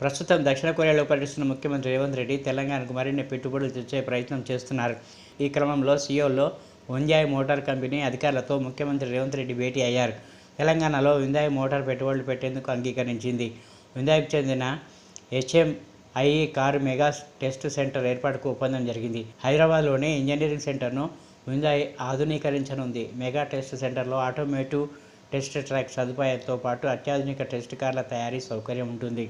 ప్రస్తుతం దక్షిణ కొరియాలో పర్యటిస్తున్న ముఖ్యమంత్రి రేవంత్ రెడ్డి తెలంగాణకు మరిన్ని పెట్టుబడులు తెచ్చే ప్రయత్నం చేస్తున్నారు. ఈ క్రమంలో సీఓలో వంజాయ్ మోటార్ కంపెనీ అధికారులతో ముఖ్యమంత్రి రేవంత్ రెడ్డి భేటీ అయ్యారు. తెలంగాణలో విందాయ్ మోటార్ పెట్టుబడులు పెట్టేందుకు అంగీకరించింది. విందాయ్కి చెందిన HMI car mega test centre ఏర్పాటుకు ఒప్పందం జరిగింది. హైదరాబాద్లోని ఇంజనీరింగ్ సెంటర్ను విందాయ్ ఆధునీకరించనుంది. మెగా టెస్ట్ సెంటర్లో ఆటోమేటివ్ టెస్ట్ ట్రాక్ సదుపాయంతో పాటు అత్యాధునిక టెస్ట్ కార్ల తయారీ సౌకర్యం ఉంటుంది.